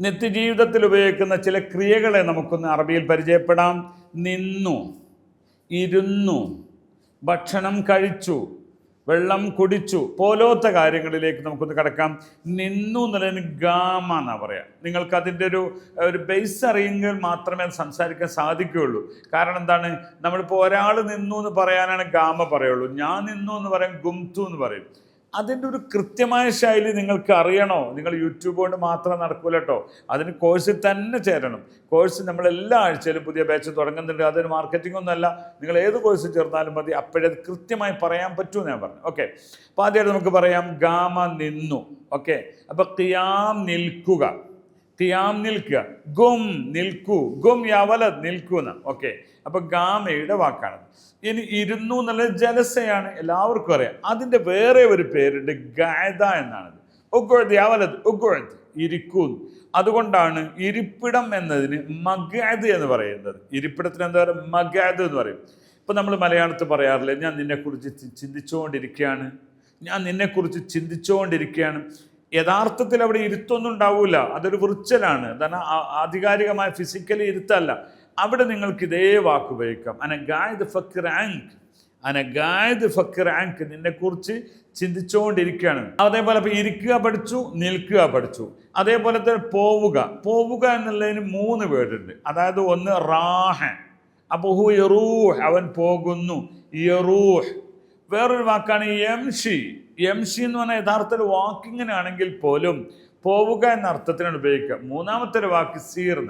നിത്യജീവിതത്തിൽ ഉപയോഗിക്കുന്ന ചില ക്രിയകളെ നമുക്കൊന്ന് അറബിയിൽ പരിചയപ്പെടാം. നിന്നു ഇരുന്നു ഭക്ഷണം കഴിച്ചു വെള്ളം കുടിച്ചു പോലത്തെ കാര്യങ്ങളിലേക്ക് നമുക്കൊന്ന് കിടക്കാം. നിന്നു എന്നുള്ളതിന് ഗാമ എന്നാ പറയാം. നിങ്ങൾക്ക് അതിന്റെ ഒരു ഒരു ബേസ് അറിയുമെങ്കിൽ മാത്രമേ സംസാരിക്കാൻ സാധിക്കുകയുള്ളൂ. കാരണം എന്താണ്? നമ്മളിപ്പോൾ ഒരാൾ നിന്നു എന്ന് പറയാനാണ് ഗാമ പറയുള്ളൂ. ഞാൻ നിന്നു എന്ന് പറയും ഗുംതു എന്ന് പറയും. അതിന്റെ ഒരു കൃത്യമായ ശൈലി നിങ്ങൾക്ക് അറിയണോ? നിങ്ങൾ യൂട്യൂബ് കൊണ്ട് മാത്രം നടക്കൂല കേട്ടോ അതിന് കോഴ്സിൽ തന്നെ ചേരണം. കോഴ്സ് നമ്മൾ എല്ലാ ആഴ്ചയിലും പുതിയ ബാച്ച് തുടങ്ങുന്നുണ്ട്. അതൊരു മാർക്കറ്റിംഗ് ഒന്നുമല്ല. നിങ്ങൾ ഏത് കോഴ്സ് ചേർന്നാലും മതി. അപ്പോഴത് കൃത്യമായി പറയാൻ പറ്റുമെന്ന് ഞാൻ പറഞ്ഞു ഓക്കെ അപ്പോൾ ആദ്യമായിട്ട് നമുക്ക് പറയാം ഗാമ നിന്നു. ഓക്കെ അപ്പോൾ കിയാം നിൽക്കുക. കിയാം നിൽക്കുക. ഗും നിൽക്കൂ. ഗും യവലത് നിൽക്കുന്ന ഓക്കെ അപ്പൊ ഗാമയുടെ വാക്കാണ് ഇനി ഇരുന്നു എന്നുള്ളത് ജലസയാണ്. എല്ലാവർക്കും അറിയാം. അതിന്റെ വേറെ ഒരു പേരുണ്ട് ഗായത എന്നാണത് ഉഗ്വഴത് യവലത് ഉഗ്വഴത് ഇരിക്കൂ. അതുകൊണ്ടാണ് ഇരിപ്പിടം എന്നതിന് മഗാദ് എന്ന് പറയുന്നത്. ഇരിപ്പിടത്തിന് എന്താ പറയുക? മഗാദ് എന്ന് പറയും. ഇപ്പൊ നമ്മൾ മലയാളത്തിൽ പറയാറില്ലേ ഞാൻ നിന്നെക്കുറിച്ച് ചിന്തിച്ചുകൊണ്ടിരിക്കുകയാണ്. ഞാൻ നിന്നെക്കുറിച്ച് ചിന്തിച്ചുകൊണ്ടിരിക്കുകയാണ്. യഥാർത്ഥത്തിൽ അവിടെ ഇരുത്തൊന്നും ഉണ്ടാവില്ല അതൊരു വൃച്ചലാണ് ആ- ആധികാരികമായ ഫിസിക്കലി ഇരുത്തല്ല. അവിടെ നിങ്ങൾക്ക് ഇതേ വാക്ക് ഉപയോഗിക്കാം. അനഗായത് ഫക്കർ ആങ്ക് അനഗായത് ഫക്കർ ആങ്ക് നിന്നെക്കുറിച്ച് ചിന്തിച്ചുകൊണ്ടിരിക്കുകയാണ്. അതേപോലെ ഇപ്പോൾ ഇരിക്കുക പഠിച്ചു നിൽക്കുക പഠിച്ചു. അതേപോലെ തന്നെ പോവുക. പോവുക എന്നുള്ളതിന് മൂന്ന് വേർഡുണ്ട്. അതായത് ഒന്ന് റാഹ. അപ്പോൾ ഹു യറൂഹ്? അവൻ പോകുന്നു. യറൂഹ്. വേറൊരു വാക്കാണ് യംഷി സി എന്ന് പറഞ്ഞാൽ യഥാർത്ഥത്തിൽ വാക്കിങ്ങിനാണെങ്കിൽ പോലും പോവുക എന്ന അർത്ഥത്തിനാണ് ഉപയോഗിക്കുക. മൂന്നാമത്തെ ഒരു വാക്ക് സീർ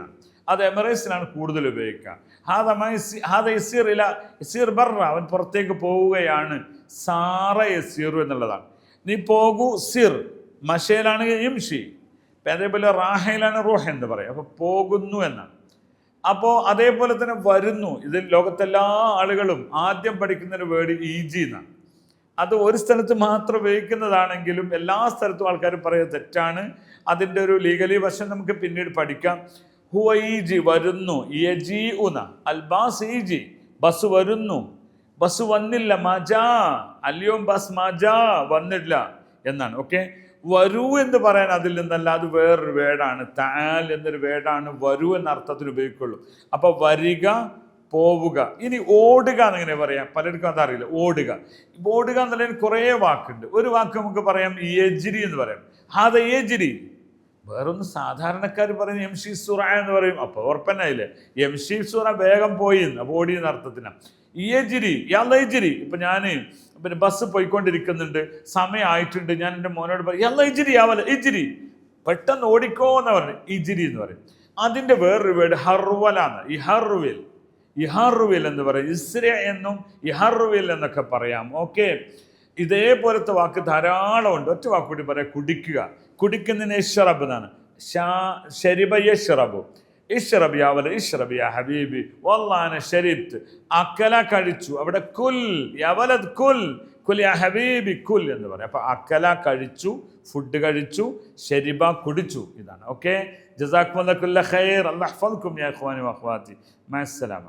അത് എമറേസിനാണ് കൂടുതൽ ഉപയോഗിക്കുക. ഹാദ മൈസി- ഹാദ എസീർ ഇല ഇസീർ ബർറ. അവൻ പുറത്തേക്ക് പോവുകയാണ്. സാറ യസീറു എന്നുള്ളതാണ്. നീ പോകൂ സിർ. മഷയിലാണ് ഇപ്പം അതേപോലെ റാഹയിലാണ് റോഹ എന്ന് പറയും. അപ്പോൾ പോകുന്നു എന്നാണ്. അപ്പോൾ അതേപോലെ തന്നെ വരുന്നു. ഇതിൽ ലോകത്തെല്ലാ ആളുകളും ആദ്യം പഠിക്കുന്ന ഒരു വേർഡ് ഈജി എന്നാണ് അത് ഒരു സ്ഥലത്ത് മാത്രം ഉപയോഗിക്കുന്നതാണെങ്കിലും എല്ലാ സ്ഥലത്തും ആൾക്കാർ പറയുക തെറ്റാണ്. അതിന്റെ ഒരു ലീഗലി വശം നമുക്ക് പിന്നീട് പഠിക്കാം. ഹുവൈജി വരുന്നു യജി ഉന അൽബാസ് ബസ് വരുന്നു. ബസ് വന്നില്ല മജാ അല്ലയോ ബസ് മജാ വന്നില്ല എന്നാണ് ഓക്കെ വരൂ എന്ന് പറയാൻ അതിൽ നിന്നല്ല അത് വേറൊരു വേടാണ്. താൽ എന്നൊരു വേടാണ് വരൂ എന്ന അർത്ഥത്തിൽ ഉപയോഗിക്കുള്ളൂ. അപ്പോൾ വരിക പോവുക. ഇനി ഓടുക എന്നിങ്ങനെ പറയാം. പലർക്കും അതറിയില്ല. ഓടുക. ഓടുക എന്നുള്ളതിന് കുറേ വാക്കുണ്ട്. ഒരു വാക്ക് നമുക്ക് പറയാം യജിരി എന്ന് പറയാം. ഹാദ യജിരി വേറൊന്ന് സാധാരണക്കാർ പറയുന്ന എം ഷി സുറ എന്ന് പറയും. അപ്പോൾ ഉറപ്പന്നായില്ലേ? എം ഷി സുറ വേഗം പോയി അപ്പോൾ ഓടി എന്ന അർത്ഥത്തിനാണ് യജിരി യജിരി ഇപ്പൊ ഞാൻ പിന്നെ ബസ് പോയിക്കൊണ്ടിരിക്കുന്നുണ്ട്. സമയമായിട്ടുണ്ട് ഞാൻ എന്റെ മോനോട് പറയും യല്ല ഇജിരി ആവല ഇജിരി പെട്ടെന്ന് ഓടിക്കോ എന്ന് പറഞ്ഞു ഇജിരി എന്ന് പറയും. അതിന്റെ വേറൊരു വേർഡ് ഹർവലാണ് ഈ ഹർവിൽ ഇഹറുവിൽ എന്ന് പറയും. ഇസ്ര എന്നും ഇഹാറുവിൽ എന്നൊക്കെ പറയാം. ഓക്കെ? ഇതേപോലത്തെ വാക്ക് ധാരാളമുണ്ട് ഒറ്റ വാക്ക് കൂടി പറയാം. കുടിക്കുക. കുടിക്കുന്നതിന് ഇഷറബ് എന്നാണ്. ഷാ ഷരിബ യഷ്റബു ഇഷ്റബ് യാവല ഇഷ്റബ് യാ ഹബീബി. വല്ലാന ഷരിത്ത് അക്കല കഴിച്ചു. അവിടെ കുൽ യവലത് കുൽ. കുൽ യാ ഹബീബി കുൽ എന്ന് പറയും. അപ്പൊ അക്കല കഴിച്ചു ഫുഡ് കഴിച്ചു ഷരിബ കുടിച്ചു. ഇതാണ്. ഓക്കെ? ജസാഖ് ഖൈർ. അല്ലാഹ് യാ ഇഖ്വാനി വഅഖ്വാതി മഅസ്സലാമ